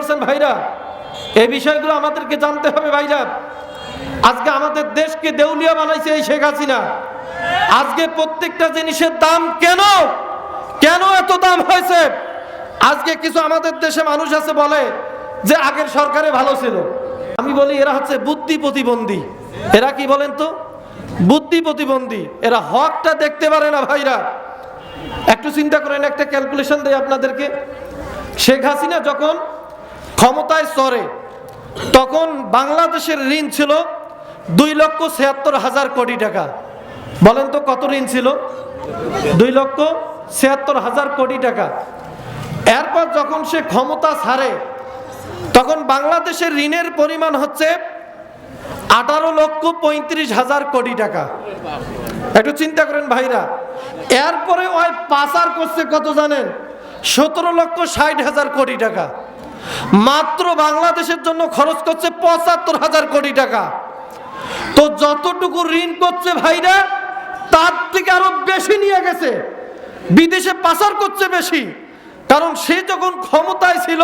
পারছেন ভাইরা? এই বিষয়গুলো আমাদেরকে জানতে হবে ভাইরা। আজকে আমাদের দেশকে দেউলিয়া বানাইছে এই শেখ হাসিনা। আজকে প্রত্যেকটা জিনিসের দাম কেন? কেন এত দাম হয়েছে? আজকে কিছু আমাদের দেশে মানুষ আছে বলে যে আগের সরকারে ভালো ছিল। আমি বলি, এরা হচ্ছে বুদ্ধি প্রতিবন্ধী। এরা কি বলেন তো? বুদ্ধি প্রতিবন্ধী। এরা হকটা দেখতে পারে না ভাইরা। একটু চিন্তা করেন, একটা ক্যালকুলেশন দেয় আপনাদেরকে। শেখ হাসিনা যখন ক্ষমতায় চড়ে তখন বাংলাদেশের ঋণ ছিল দুই লক্ষ ছিয়াত্তর হাজার কোটি টাকা। বলেন তো কত ঋণ ছিল? দুই লক্ষ ছিয়াত্তর হাজার কোটি টাকা। এরপর যখন সে ক্ষমতা ছাড়ে, তখন বাংলাদেশের ঋণের পরিমাণ হচ্ছে আঠারো লক্ষ পঁয়ত্রিশ হাজার কোটি টাকা। একটু চিন্তা করেন ভাইরা, এরপরে ওই পাচার করছে কত জানেন? সতেরো লক্ষ ষাট হাজার কোটি টাকা। মাত্র বাংলাদেশের জন্য খরচ করছে পঁচাত্তর হাজার কোটি টাকা। তো যতটুকু ঋণ করছে ভাইরা, তার থেকে আরও বেশি নিয়ে গেছে। বিদেশে পাচার করছে বেশি। কারণ সে যখন ক্ষমতায় ছিল,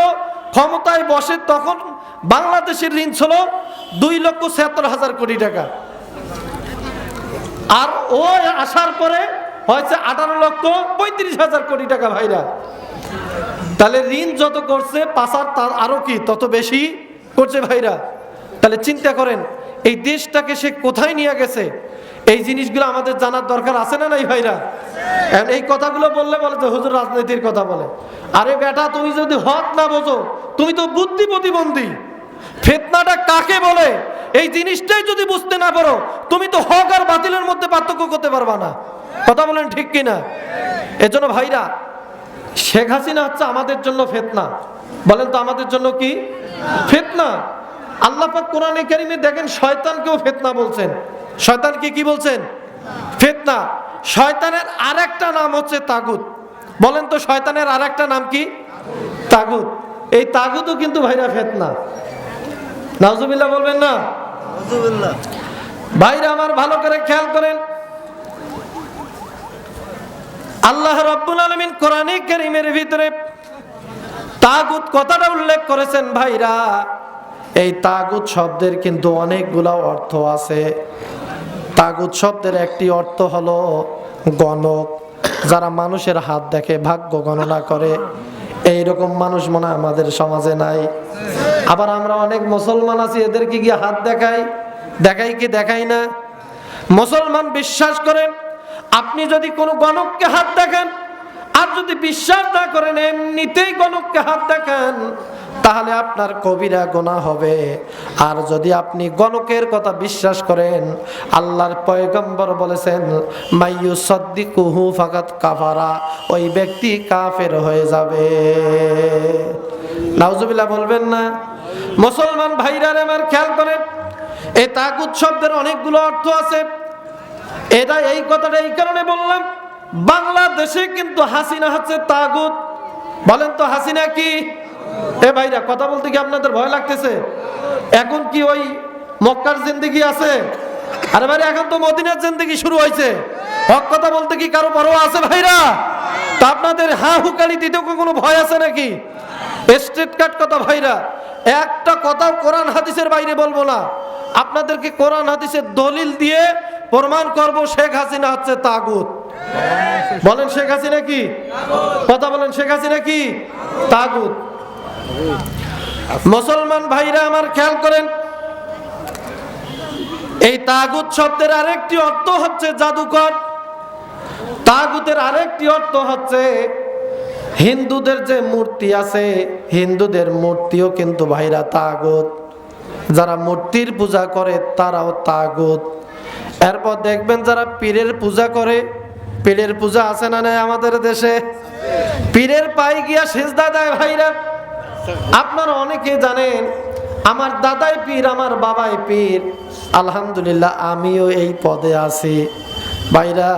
ক্ষমতায় বসে তখন বাংলাদেশের ঋণ ছিল দুই লক্ষ ছিয়াত্তর হাজার কোটি টাকা। আর ও আসার পরে হয়েছে আঠারো লক্ষ পঁয়ত্রিশ হাজার কোটি টাকা ভাইরা। তাহলে ঋণ যত করছে, পাচার তার আরও কি? তত বেশি করছে ভাইরা। তাহলে চিন্তা করেন, এই দেশটাকে সে কোথায় নিয়ে গেছে? এই জিনিসগুলো আমাদের জানার দরকার আছে না নাই ভাইরা? এই কথাগুলো বললে বলে যে হুজুর রাজনীতির কথা বলে। আরে বেটা, তুমি যদি হক না বোঝো, তুমি তো বুদ্ধি প্রতিবন্ধী ফেতনাটা কাকে বলে? এই জিনিসটাই যদি বুঝতে না পারো, তুমি তো হক আর বাতিলের মধ্যে পার্থক্য করতে পারবা না। কথা বলেন ঠিক কিনা? এজন্য ভাইরা শেখ হাসিনা হচ্ছে আমাদের জন্য ফেতনা। বলেন তো আমাদের জন্য কি? ফেতনা। আল্লাহ পাক কোরআনে কারিমে দেখেন শয়তানকেও ফেতনা বলছেন। শয়তানকে কি বলছেন? ফেতনা। শয়তানের আরেকটা নাম হচ্ছে তাগুত। বলেন তো শয়তানের আরেকটা নাম কি? তাগুত। এই তাগুতও কিন্তু ভাইরা ফেতনা। নাউজুবিল্লাহ বলবেন না? ভাইরা আমার ভালো করে খেয়াল করেন। আল্লাহ রব্বুল আলমিন কোরআনে কারিমের ভিতরে তাগুত কথাটা উল্লেখ করেছেন, ভাইরা, এই তাগুত শব্দের কিন্তু অনেকগুলা অর্থ আছে। তাগুত শব্দের একটি অর্থ হলো গণক। যারা মানুষের হাত দেখে ভাগ্য গণনা করে এই রকম মানুষ মনে আমাদের সমাজে নাই। আবার আমরা অনেক মুসলমান আছি, এদেরকে গিয়ে হাত দেখাই। দেখাই কি দেখাই না? মুসলমান বিশ্বাস করেন আপনি যদি কোনো গণককে হাত দেখেন, আর যদি বিশ্বাস না করেন, এমনিতেই গণককে হাত দেখেন, তাহলে আপনার কবিরা গোনা হবে। আর যদি আপনি গণকের কথা বিশ্বাস করেন, আল্লাহর পয়গম্বর বলেছেন, মাইয়ু সদ্দি কুহু ফাকাত কাফারা ওই ব্যক্তি কাফের হয়ে যাবে। নাউজুবিল্লাহ বলবেন না? মুসলমান ভাইরারে আমার খেয়াল করেন এই তাগুত শব্দের অনেকগুলো অর্থ আছে। এটা এই কথাটা এই কারণে বললাম, বাংলাদেশে কিন্তু হাসিনা হচ্ছে তাগুত। বলেন তো হাসিনা কি? এ ভাইরা, কথা বলতে কি আপনাদের ভয় লাগতেছে? এখন কি ওই মক্কার জিন্দিগি আছে? আরে ভাই এখন তো মদিনার জিন্দিগি শুরু হয়েছে। হক কথা বলতে কি কারও বড় আছে ভাইরা? তা আপনাদের হা হুকালি দিতেও কি কোনো ভয় আছে নাকি? স্টেট কাট কথা ভাইরা। একটা কথা কোরআন হাদিসের বাইরে বলব না। আপনাদেরকে কোরআন হাদিসের দলিল দিয়ে প্রমাণ করব শেখ হাসিনা হচ্ছে তাগুত। বলেন শেখ হাসিনা কি? কথা বলেন শেখ হাসিনা কি? তাগুত। মুসলমান ভাইরা আমার খেয়াল করেন, এই তাগুত শব্দের আরেকটি অর্থ হচ্ছে জাদুকর। তাগুতের আরেকটি অর্থ হচ্ছে হিন্দুদের যে মূর্তি আছে, হিন্দুদের মূর্তিও কিন্তু ভাইরা তাগুত। যারা মূর্তির পূজা করে, তারাও তাগুত। এরপর দেখবেন যারা পীরের পূজা করে, পীরের পূজা আছে না নাই আমাদের দেশে? পীরের পায়ে গিয়া সেজদা দেয় ভাইরা। আপনারা অনেকে জানেন, আমার দাদাই পীর, আমার বাবাই পীর। আলহামদুলিল্লাহ, আমিও এই পদে আছি। ভাইরা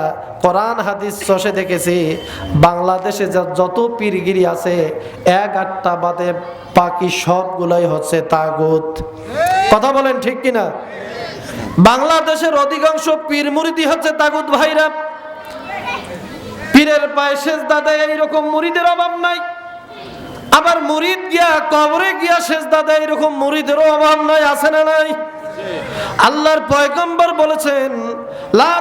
কোরআন, হাদিস চষে দেখেছি, বাংলাদেশে যত পীরগিরি আছে, এক আটটা বাদে বাকি সবগুলোই হচ্ছে তাগুত। কথা বলেন ঠিক কিনা? বাংলাদেশের অধিকাংশ পীর মুরিদি হচ্ছে তাগুত ভাইরা। পীরের পায়ে শেষ দাদা এইরকম মুরিদের অভাব নাই। আবার মুরিদ গিয়া কবরে গিয়া সেজদা দেয়, এরকম মুরিদেরও অভাব নাই, আছে না নাই? আল্লাহর পয়গম্বর বলেছেন, লা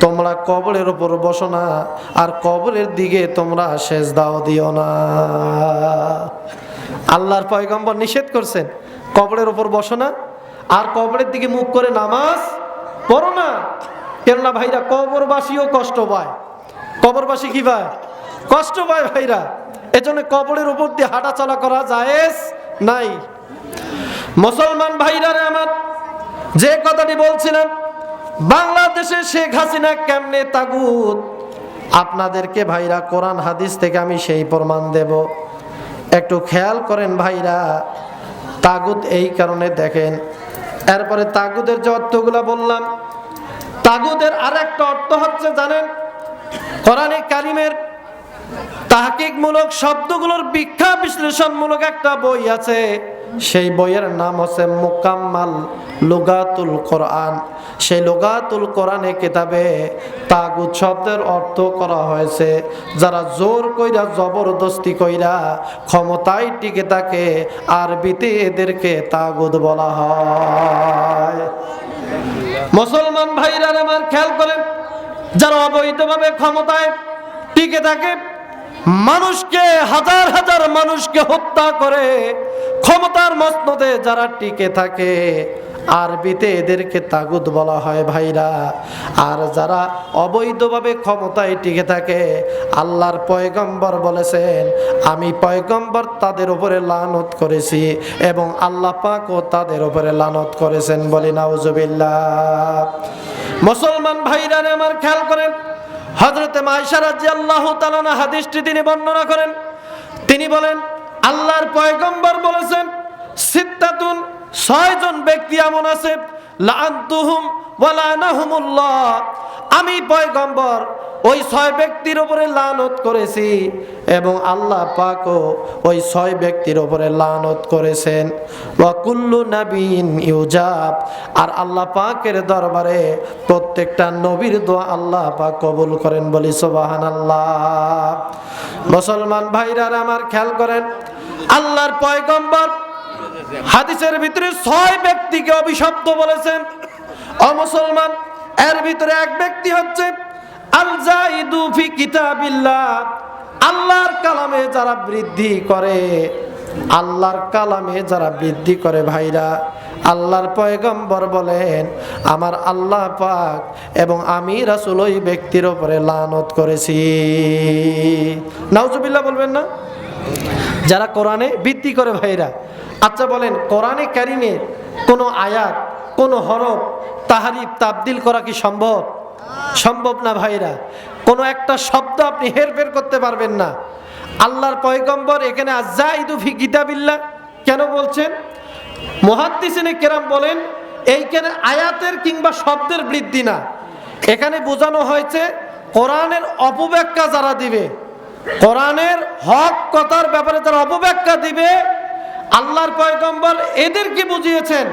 তোমরা কবরের উপর বসো না, আর কবরের দিকে তোমরা শেষ দাও দিও না। আল্লাহর পয়গম্বর নিষেধ করছেন, কবরের উপর বসো না, আর কবরের দিকে মুখ করে নামাজ পড়ো না। কেননা ভাইরা, কবরবাসীও কষ্ট পায়। কবরবাসী কি পায়? কষ্ট পায় ভাইরা। এজন্য কবরের উপর দিয়ে হাঁটা চলা করা জায়েজ নাই। মুসলমান ভাইরা রে আমার যে কথাটি বলছিলাম বাংলাদেশে শেখ হাসিনা কেমনে তাগুত? আপনাদেরকে ভাইরা কোরআন হাদিস থেকে আমি সেই প্রমাণ দেব। একটু খেয়াল করেন ভাইরা, তাগুত এই কারণে দেখেন। এরপরে তাগুদের যে অর্থগুলো বললাম তাগুদের আর একটা অর্থ হচ্ছে জানেন, কোরআনে কারিমের তাহকিকমূলক শব্দগুলোর ব্যাখ্যা বিশ্লেষণমূলক একটা বই আছে। সেই বইয়ের নাম হচ্ছে মুকাম্মাল লুগাতুল কোরআন। সেই লুগাতুল কোরআনে কিতাবে তাগুত শব্দের অর্থ করা হয়েছে, যারা জোর কইরা, জবরদস্তি কইরা ক্ষমতায় টিকে থাকে, আরবিতে এদেরকে তাগুদ বলা হয়। মুসলমান ভাইরা আমার খেয়াল করেন, যারা অবৈধভাবে ক্ষমতায় টিকে থাকে মানুষকে, হাজার হাজার মানুষকে হত্যা করে ক্ষমতার মসনদে যারা টিকে থাকে, আরবিতে এদেরকে তাগুদ বলা হয় ভাইরা। আর যারা অবৈধভাবে ক্ষমতায় টিকে থাকে, আল্লাহর পয়গম্বর বলেছেন, আমি পয়গম্বর তাদের উপরে লানত করেছি এবং আল্লাহ পাকও তাদের উপরে লানত করেছেন বলি নাউজুবিল্লাহ। মুসলমান ভাইরা আমার খেয়াল করেন হজরতে মাইশা রাজি আল্লাহ তালানা হাদিসটি তিনি বর্ণনা করেন। তিনি বলেন, আল্লাহর পয়গম্বর বলেছেন সিদ্ধাতুন ছয়জন ব্যক্তি এমন আছে লান্তুহুম ওয়ালানাহুমুল্লাহ আমি পয়গম্বর, ওই ছয় ব্যক্তির উপরে লানত করেছি এবং আল্লাহ পাকও ওই ছয় ব্যক্তির উপরে লানত করেছেন। ওয়াকুল্লু নাবিন ইউজাব, আর আল্লাহ পাকের দরবারে প্রত্যেকটা নবীর দোয়া আল্লাহ পাক কবুল করেন বলি সোবাহান আল্লাহ মুসলমান ভাইরা আমার খেয়াল করেন, আল্লাহর পয়গম্বর হাদিসের ভিতরে ছয় ব্যক্তিকে অভিশপ্ত বলেছেন। অমুসলমান এর ভিতরে এক ব্যক্তি হচ্ছে আল জাইদু ফি কিতাবিল্লাহ। আল্লাহর কালামে যারা বৃদ্ধি করে, আল্লাহর কালামে যারা বৃদ্ধি করে ভাইরা, আল্লাহর পয়গম্বর বলেন, আমার আল্লাহ পাক এবং আমি রাসুল ওই ব্যক্তির ওপরে লানত করেছি। নাউজুবিল্লাহ বলবেন না? যারা কোরআনে বৃদ্ধি করে ভাইরা আচ্ছা বলেন, কোরআনে কারিমে কোনো আয়াত, কোনো হরফ তাহারিফ, তাবদিল করা কি সম্ভব? সম্ভব না ভাইরা। কোনো একটা শব্দ আপনি হেরফের করতে পারবেন না। আল্লাহর পয়গম্বর এখানে আজাইদু ফি কিতাবিল্লাহ কেন বলছেন? মহাদ্দিসিনে কেরাম বলেন, এইখানে আয়াতের কিংবা শব্দের বৃদ্ধি না। এখানে বোঝানো হয়েছে, কোরআনের অপব্যাখ্যা যারা দিবে, কোরআনের হক কথার ব্যাপারে যারা অপব্যাখ্যা দিবে, আল্লাহর পয়গম্বর এদেরকে বুঝিয়েছেন।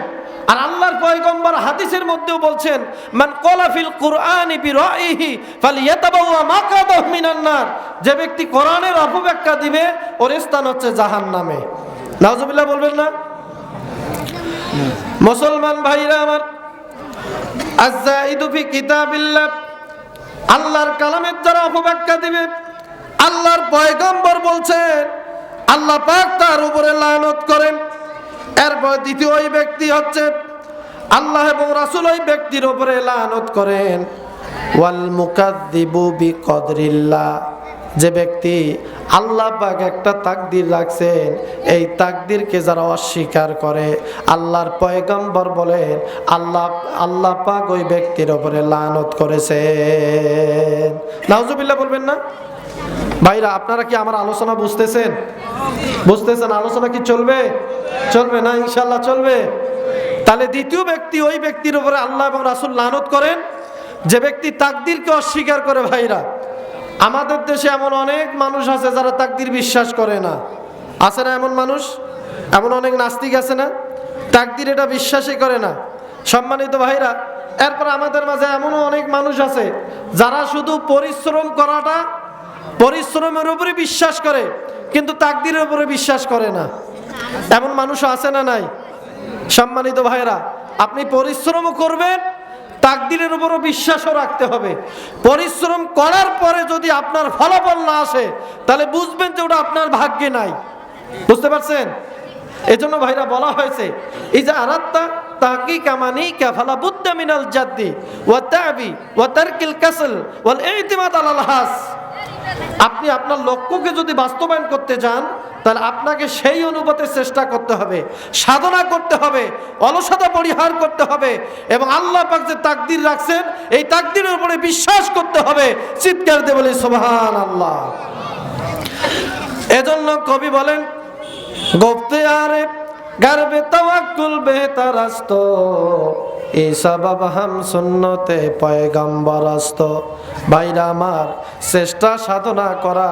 আর আল্লাহর পয়গম্বর হাদিসের মধ্যেও বলছেন, মান কলাফিল কুরআনি বিরাইহি ফালিয়াতাবাওয়া যে ব্যক্তি কোরআনের অপব্যাখ্যা দিবে, ওর স্থান হচ্ছে জাহান্নামে। নাউজুবিল্লাহ বলবেন না? মুসলমান ভাইরা আমার আজাইদু ফি কিতাবিল্লাহ, আল্লাহর কালামের যারা অপব্যাখ্যা দিবে। আল্লাহর পয়গম্বর বলছেন, আল্লাহ পাক তার উপরে লানত করেন। এরপর দ্বিতীয় ওই ব্যক্তি হচ্ছে আল্লাহ এবং রাসুল ওই ব্যক্তির উপরে লানত করেন। ওয়াল মুকাদ্দিবু বিকদরিল্লাহ। যে ব্যক্তি আল্লাহ পাক একটা তাকদির রাখছেন, এই তাকদিরকে যারা অস্বীকার করে, আল্লাহর পয়গম্বর বলেন, আল্লাহ আল্লাহ পাক ওই ব্যক্তির উপরে লানত করেছেন। নাউজুবিল্লাহ বলবেন না? ভাইরা, আপনারা কি আমার আলোচনা বুঝতেছেন? বুঝতেছেন? আলোচনা কি চলবে? চলবে না ইনশাল্লাহ চলবে। তাহলে দ্বিতীয় ব্যক্তি, ওই ব্যক্তির উপরে আল্লাহ এবং রাসুল লানত করেন। যে ব্যক্তি তাকদিরকে অস্বীকার করে, ভাইরা, আমাদের দেশে এমন অনেক মানুষ আছে যারা তাকদির বিশ্বাস করে না। আছে না এমন মানুষ? এমন অনেক নাস্তিক আছে না? তাকদির এটা বিশ্বাসই করে না। সম্মানিত ভাইরা, এরপর আমাদের মাঝে এমনও অনেক মানুষ আছে যারা শুধু পরিশ্রম করাটা পরিশ্রমের উপরে বিশ্বাস করে, কিন্তু তাকদিরের উপরে বিশ্বাস করে না। এমন মানুষ আছে না নাই? সম্মানিত ভাইরা আপনি পরিশ্রমও করবেন, তাকদিরের উপরও বিশ্বাসও রাখতে হবে। পরিশ্রম করার পরে যদি আপনার ফলাফল না আসে, তাহলে বুঝবেন যে ওটা আপনার ভাগ্যে নাই। বুঝতে পারছেন? এজন্য ভাইরা বলা হয়েছে এই যে আরাত্তা তাকি কামানি কাফালা বুদ্দা মিনাল জাদ্দি ওয়া তাবি ওয়া কাসল ওয়াল ইতিমাদ আলাল হাস। আপনি আপনার লক্ষ্যকে যদি বাস্তবায়ন করতে চান তাহলে আপনাকে সেই অনুপাতে চেষ্টা করতে হবে, সাধনা করতে হবে, অলসতা পরিহার করতে হবে এবং আল্লাহ পাক যে তাকদির রাখছেন, এই তাকদিরের উপরে বিশ্বাস করতে হবে। চিৎকার দিয়ে বলি সোহান আল্লাহ এজন্য কবি বলেন গোপ্তিয়ারে গর্বে তাওয়াক্কুল বেহতারাস্ত এই সবাব হাম সুন্নতে পয়গম্বরাস্ত ভাইরা আমার চেষ্টা সাধনা করা,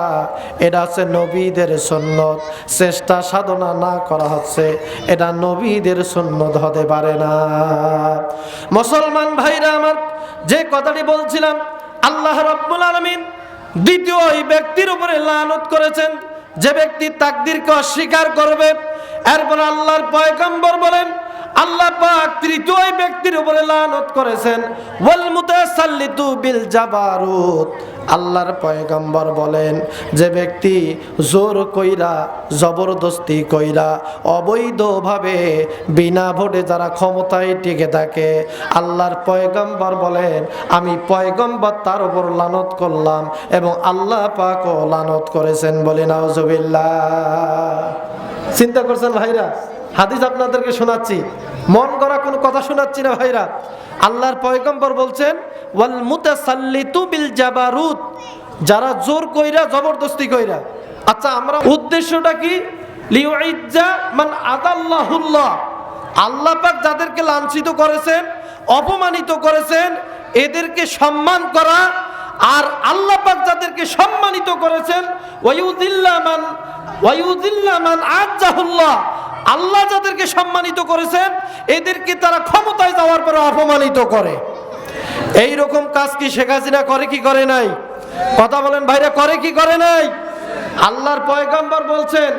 এটা হচ্ছে নবীদের সুন্নত। চেষ্টা সাধনা না করা হচ্ছে, এটা নবীদের সুন্নত হতে পারে না। মুসলমান ভাইরা আমার, যে কথাটি বলছিলাম, আল্লাহ রব্বুল আলমিন দ্বিতীয় ওই ব্যক্তির উপরে লানত করেছেন। যে ব্যক্তি তাকদিরকে অস্বীকার করবে, এরপর আল্লাহর পয়গম্বর বলেন আল্লাহ পাক তৃতীয় ব্যক্তির উপরে লানত করেছেন ওয়াল মুতাসাল্লিতু বিল জাবারুত আল্লাহর পয়গম্বর বলেন, যে ব্যক্তি জোর কইরা, জবরদস্তি কইরা, অবৈধভাবে বিনা ভোটে যারা ক্ষমতায় টিকে থাকে, আল্লাহর পয়গম্বর বলেন, আমি পয়গম্বর তার উপর লানত করলাম এবং আল্লাহ পাকও লানত করেছেন বলে নাউজুবিল্লাহ। চিন্তা করছেন ভাইরা? হাদিস আপনাদেরকে শোনাচ্ছি। মন করা কোনো কথা শোনাচ্ছি না ভাইরা। আল্লাহর পয়গম্বর বলছেন, ওয়াল মুতাসাল্লিতু বিল জাবারুত। যারা জোর কইরা, জবরদস্তি কইরা। আচ্ছা আমরা উদ্দেশ্যটা কি? লিউইজ্জা মান আদাল্লাহুল্লাহ। আল্লাহ পাক যাদেরকে লাঞ্ছিত করেছেন, অপমানিত করেছেন, এদেরকে সম্মান করা, আর আল্লাহ পাক যাদেরকে সম্মানিত করেছেন ওয়ায়ুদিল্লা মান ওয়ায়ুদিল্লা মান আজ্জাহুল্লাহ। আল্লাহ যাদেরকে সম্মানিত করেছেন, এদেরকে তারা ক্ষমতায় যাওয়ার পরে অপমানিত করে। এই রকম কাজ কি শেখ হাসিনা করে কি করে নাই? কথা বলেন, ভাইরা, করে কি করে নাই? আল্লাহর পয়গম্বর বলছেন,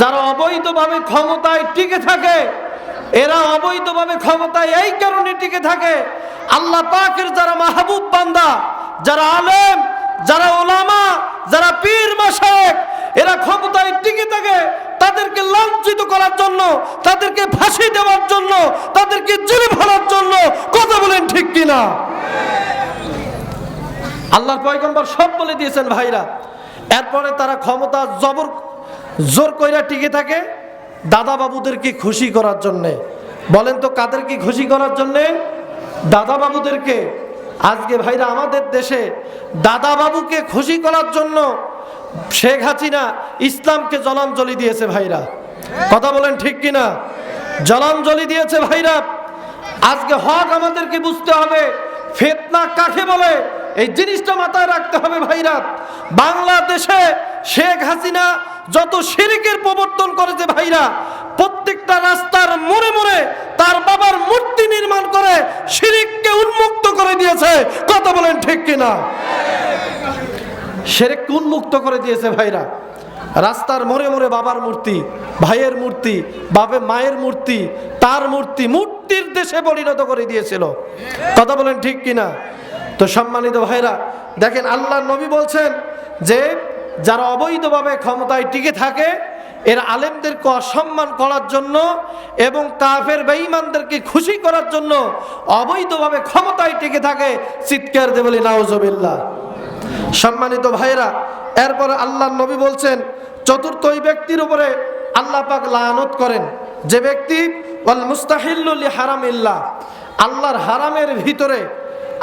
যারা অবৈধভাবে ক্ষমতায় টিকে থাকে, এরা অবৈধভাবে ক্ষমতায় এই কারণে টিকে থাকে, আল্লাহ পাকের যারা মাহবুব বান্দা, যারা আলেম, যারা ওলামা যারা পীর মাসায়েক এরা ক্ষমতায় টিকে থাকে তাদেরকে লাঞ্ছিত করার জন্য, তাদেরকে ফাঁসি দেওয়ার জন্য, তাদেরকে জেলে ভরার জন্য কথা বলেন ঠিক কিনা? আল্লাহর পয়গম্বর সব বলে দিয়েছেন ভাইরা, এরপরে তারা ক্ষমতা জবর, জোর কইরা টিকে থাকে দাদা বাবুদেরকে খুশি করার জন্যে। বলেন তো কাদেরকে খুশি করার জন্যে? দাদা বাবুদেরকে আজকে ভাইরা আমাদের দেশে দাদা বাবুকে খুশি করার জন্য শেখ হাসিনা ইসলামকে জলাঞ্জলি দিয়েছে ভাইরা। কথা বলেন ঠিক কিনা? জলাঞ্জলি দিয়েছে ভাইরা। আজকে হক আমাদেরকে বুঝতে হবে, ফেতনা কাকে বলে? এই জিনিসটা মাথায় রাখতে হবে ভাইরা। বাংলাদেশে শেখ হাসিনা যত শিরিকের প্রবর্তন করেছে ভাইরা, প্রত্যেকটা রাস্তার মোড়ে মোড়ে তার বাবার মূর্তি নির্মাণ করে শিরিককে উন্মুক্ত করে দিয়েছে। কথা বলেন ঠিক কিনা? সেরেককে উন্মুক্ত করে দিয়েছে ভাইরা? রাস্তার মোড়ে মোড়ে বাবার মূর্তি, ভাইয়ের মূর্তি বাবে মায়ের মূর্তি, তার মূর্তি, মূর্তির দেশে পরিণত করে দিয়েছিল। কথা বলেন ঠিক কিনা? তো সম্মানিত ভাইরা, দেখেন আল্লাহ নবী বলছেন যে, যারা অবৈধভাবে ক্ষমতায় টিকে থাকে, এর আলেমদেরকে অসম্মান করার জন্য এবং কাফের বেঈমানদেরকে খুশি করার জন্য অবৈধভাবে ক্ষমতায় টিকে থাকে, চিৎকার দেবলি নাউজবিল্লা সম্মানিত ভাইরা এরপর আল্লাহ নবী বলছেন, চতুর্থ ওই ব্যক্তির উপরে আল্লাহ পাক লানত করেন। যে ব্যক্তি, ওয়াল মুস্তাহিল্লি হারাম ইল্লাহ আল্লাহর হারামের ভিতরে,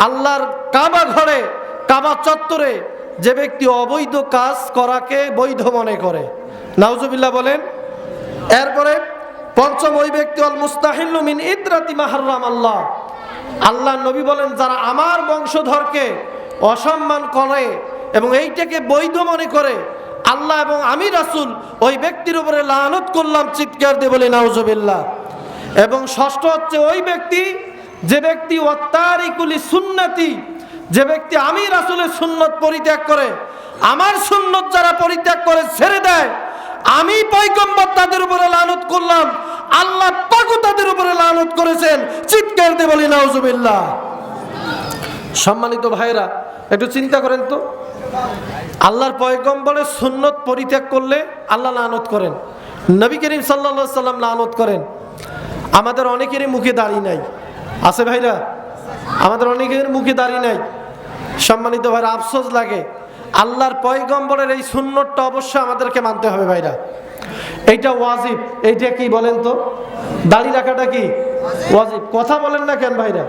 আল্লাহর কাবা ঘরে, কাবা চত্বরে, যে ব্যক্তি অবৈধ কাজ করাকে বৈধ মনে করে। নাউজুবিল্লাহ বলেন, এরপরে পঞ্চম ওই ব্যক্তি অল মুস্তাহিল্লু মিন ইদরাতি মাহারাম আল্লাহ আল্লাহ নবী বলেন, যারা আমার বংশধরকে অসম্মান করে এবং এইটাকে বৈধ মনে করে আল্লাহ এবং আমি রাসুল ওই ব্যক্তির উপরে লানত করলাম, চিৎকার দিয়ে বলি, নাউজুবিল্লাহ। এবং ষষ্ঠ হচ্ছে ওই ব্যক্তি, যে ব্যক্তি অত্যারিকুলি সুন্নতি। যে ব্যক্তি আমি রাসুলের সুন্নত পরিত্যাগ করে, আমার সুন্নত যারা পরিত্যাগ করে ছেড়ে দেয়, আমি পয়গম্বর তাদের উপরে লানত করলাম, আল্লাহ পাকও তাদের উপরে লানত করেছেন, চিৎকার দিয়ে বলি, নাউজুবিল্লাহ। সম্মানিত ভাইরা একটু চিন্তা করেন তো। আল্লাহর পয়গম্বরের সুন্নত পরিত্যাগ করলে আল্লাহ লানত করেন। নবী করিম সাল্লা সাল্লাম লানত করেন। আমাদের অনেকেরই মুখে দাড়ি নাই। আছে ভাইরা? আমাদের অনেকের মুখে দাড়ি নাই। সম্মানিত ভাইরা, আফসোস লাগে। আল্লাহর পয়গম্বরের এই সুন্নতটা অবশ্যই আমাদেরকে মানতে হবে ভাইরা। এইটা ওয়াজিব। এইটা কি বলেন তো? দাড়ি রাখাটা কি? ওয়াজিব। কথা বলেন না কেন ভাইরা?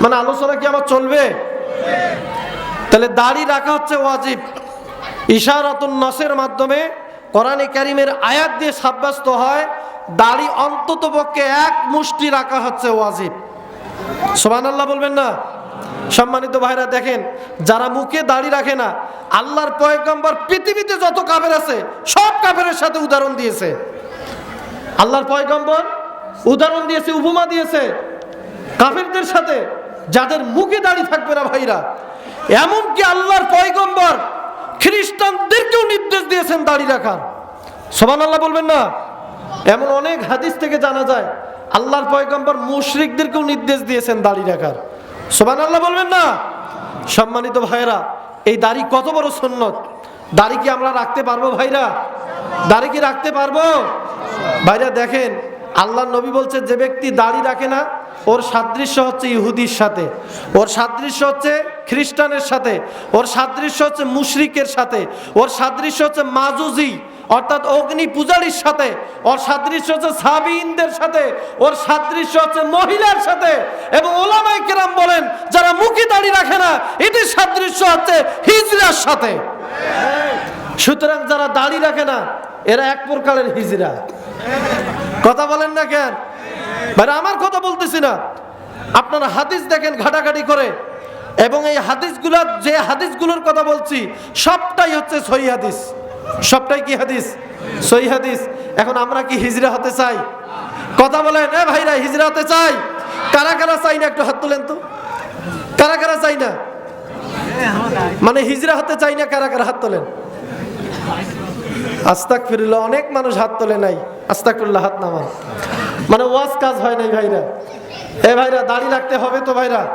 মানে আলোচনা কি আমার চলবে? তাহলে দাড়ি রাখা হচ্ছে ওয়াজিব। ইশারাতুন নসের মাধ্যমে কোরআনে কারিমের আয়াত দিয়ে সাব্যস্ত হয়, দাড়ি অন্তত পক্ষে এক মুষ্টি রাখা হচ্ছে ওয়াজিব। সোমান আল্লাহ বলবেন না? সম্মানিত ভাইরা দেখেন, যারা মুখে দাড়ি রাখে না, আল্লাহর পয়গম্বর পৃথিবীতে যত কাফের আছে, সব কাফেরের সাথে উদাহরণ দিয়েছে। আল্লাহর পয়গম্বর উদাহরণ দিয়েছে, উপমা দিয়েছে কাফেরদের সাথে, যাদের মুখে দাড়ি থাকবে না ভাইরা। এমনকি আল্লাহর পয়গম্বর খ্রিস্টানদেরকেও নির্দেশ দিয়েছেন দাড়ি রাখার। সোমান আল্লাহ বলবেন না? এমন অনেক হাদিস থেকে জানা যায়, আল্লাহর পয়গম্বর মুশরিকদেরকেও নির্দেশ দিয়েছেন দাড়ি রাখার। সোমান আল্লাহ বলবেন না? সম্মানিত ভাইরা এই দাড়ি কত বড় সুন্নত। দাড়ি কি আমরা রাখতে পারব ভাইরা? দাড়ি কি রাখতে পারব? ভাইরা দেখেন আল্লাহ নবী বলছে, যে ব্যক্তি দাড়ি রাখে না, ওর সাদৃশ্য হচ্ছে ইহুদির সাথে। ওর সাদৃশ্য হচ্ছে খ্রিস্টানের সাথে, ওর সাদৃশ্য হচ্ছে মুশরিকের সাথে, ওর সাদৃশ্য হচ্ছে মাজুজি, অর্থাৎ অগ্নি পূজারীর সাথে, ওর সাদৃশ্য হচ্ছে সাবিনদের সাথে, ওর সাদৃশ্য হচ্ছে মহিলার সাথে। এবং ওলামাই কেরাম বলেন, যারা মুখে দাঁড়িয়ে রাখে না এটির সাদৃশ্য হচ্ছে হিজরার সাথে। সুতরাং যারা দাড়ি রাখে না, এরা এক প্রকারের হিজরা কথা বলেন না কেন? আমার কথা বলতেছি না। আপনারা হাদিস দেখেন, ঘাটাঘাটি করে এবং এই হাদিসগুলো, যে হাদিসগুলোর কথা বলছি, সবটাই হচ্ছে সহি হাদিস। সবটাই কি হাদিস? সহি হাদিস। এখন আমরা কি হিজরা হতে চাই? কথা বলেন, এ ভাইরা, হিজরা হতে চাই? কারা কারা চাই না? একটু হাত তুলেন তো। কারা কারা চাই না? মানে হিজরা হতে চাই না, কারা কারা হাত তোলেন? আস্তাক ফিরুল্লাহ অনেক মানুষ হাত তোলে নাই। আস্তাক ফিরুল্লাহ হাত নামান। মানে ওয়াজ কাজ হয় নাই ভাইরা। এ ভাইরা, দাড়ি রাখতে হবে তো ভাইরা।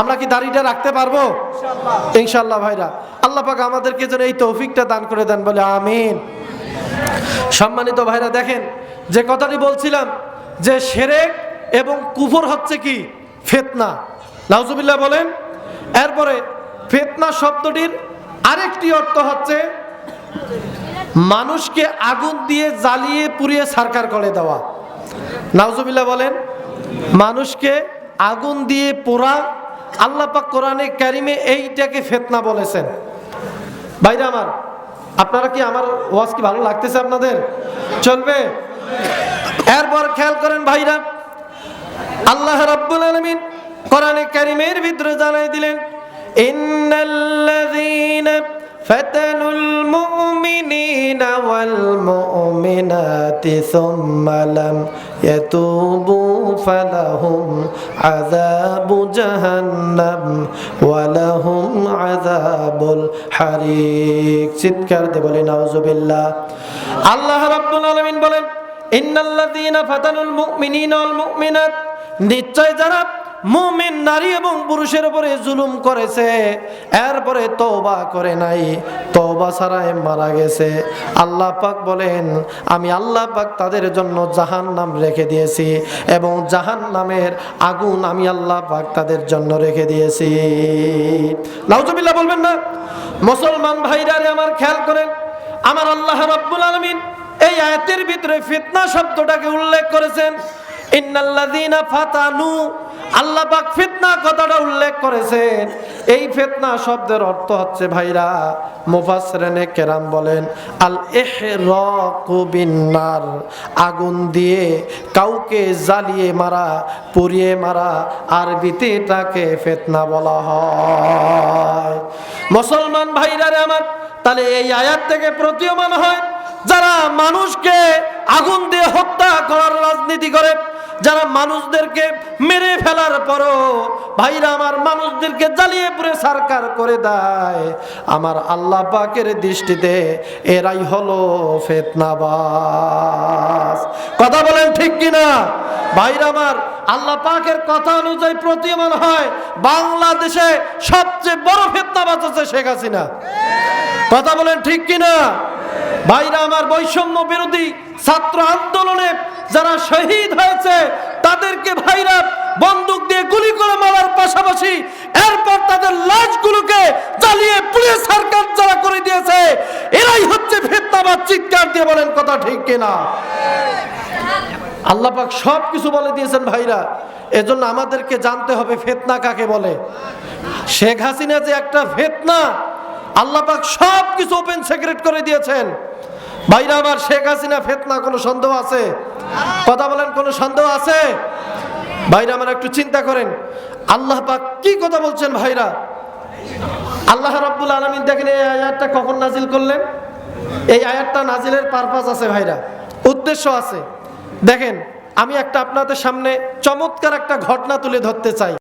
আমরা কি দাড়িটা রাখতে পারব? ইনশাল্লাহ ভাইরা আল্লাহ পাক আমাদেরকে যেন এই তৌফিকটা দান করে দেন বলে আমিন। সম্মানিত ভাইরা দেখেন যে কথাটি বলছিলাম যে সেরেক এবং কুফর হচ্ছে কি? ফেতনা। নাউজুবিল্লাহ বলেন এরপরে ফেতনা শব্দটির আরেকটি অর্থ হচ্ছে মানুষকে আগুন দিয়ে জ্বালিয়ে পুড়িয়ে সারকার করে দেওয়া। নাউজুবিল্লাহ বলেন মানুষকে আগুন দিয়ে পোড়া আল্লাহ পাক কোরআনে কারিমে এইটাকে ফেতনা বলেছেন। ভাইরা আমার, আপনারা কি আমার ওয়াজ কি ভালো লাগতেছে আপনাদের? চলবে? এরপর খেয়াল করেন ভাইরা, আল্লাহ রাব্বুল আলামিন কোরআনে কারিমের ভিতরে জানাই দিলেন, ইন্নাল্লাযীনা فتنوا المؤمنين والمؤمنات ثم لم يتوبوا فلهم عذاب جهنم ولهم عذاب الحريق চিৎকার দিয়ে বলি নাউজুবিল্লাহ আল্লাহ রাব্বুল আলামিন বলেন ইন্নাল্লাযীনা ফাতানুল মুমিনিনা ওয়াল মুমিনাত নিশ্চয় যারা মুমিন নারী এবং পুরুষের উপরে জুলুম করেছে, এরপরে তওবা করে নাই, তওবা ছাড়াই মারা গেছে। আল্লাহ পাক বলেন, আমি আল্লাহ পাক তাদের জন্য জাহান নাম রেখে দিয়েছি এবং জাহান নামের আগুন আমি আল্লাহ পাক তাদের জন্য রেখে দিয়েছি। নাউজুবিল্লাহ বলবেন না, মুসলমান ভাইরারে আমার খেয়াল করেন, আমার আল্লাহ রাব্বুল আলামিন এই আয়াতের ভিতরে ফিতনা শব্দটাকে উল্লেখ করেছেন, ইন্নাল্লাযীনা ফাতানু আল্লাহ পাক ফিতনা কথাটা উল্লেখ করেছেন। এই ফিতনা শব্দের অর্থ হচ্ছে, ভাইরা, মুফাসসিরিনে কেরাম বলেন আল বিন্নার, আগুন দিয়ে কাউকে জ্বালিয়ে মারা, পুড়িয়ে মারা আরবিতে এটাকে ফেতনা বলা হয়। মুসলমান ভাইরারে আমার, তাহলে এই আয়াত থেকে প্রতীয়মান হয়, যারা মানুষকে আগুন দিয়ে হত্যা করার রাজনীতি করে যারা মানুষদেরকে মেরে ফেলার পরও ভাইরা আমার মানুষদেরকে জ্বালিয়ে পুড়ে সারকার করে দেয়, আমার আল্লাহ পাকের দৃষ্টিতে এরাই হলো ফেতনাবাস কথা বলেন ঠিক কিনা? ভাইরা আমার, আল্লাহ পাকের কথা অনুযায়ী প্রতীয়মান হয়, বাংলাদেশে সবচেয়ে বড় ফেতনাবাজ আছে শেখ হাসিনা। কথা বলেন ঠিক কিনা? ভাইরা আমার বৈষম্য বিরোধী ছাত্র আন্দোলনে যারা শহীদ হয়েছে, তাদেরকে ভাইরা বন্দুক দিয়ে গুলি করে মারার পাশাপাশি এরপর তাদের লাশগুলোকে জ্বালিয়ে পুড়িয়ে সরকার যারা করে দিয়েছে। এরাই হচ্ছে ফেতনাবাদ, চিৎকার দিয়ে বলেন কথা ঠিক কিনা। আল্লাহ পাক সব কিছু বলে দিয়েছেন ভাইরা। এজন্য আমাদেরকে জানতে হবে ফেতনা কাকে বলে। শেখ হাসিনা যে একটা ফেতনা, আল্লাহ পাক সব কিছু ওপেন সিক্রেট করে দিয়েছেন। ভাইরা, আমার শেখ হাসিনা ফেতনা কোনো সন্দেহ আছে? কথা বলেন, কোনো সন্দেহ আছে? ভাইরা, আমার একটু চিন্তা করেন। আল্লাহ পাক কি কথা বলছেন ভাইরা? আল্লাহ রাব্বুল আলমিন দেখেন এই আয়াতটা কখন নাজিল করলেন? এই আয়াতটা নাজিলের পারপাস আছে ভাইরা, উদ্দেশ্য আছে। দেখেন, আমি একটা আপনাদের সামনে চমৎকার একটা ঘটনা তুলে ধরতে চাই।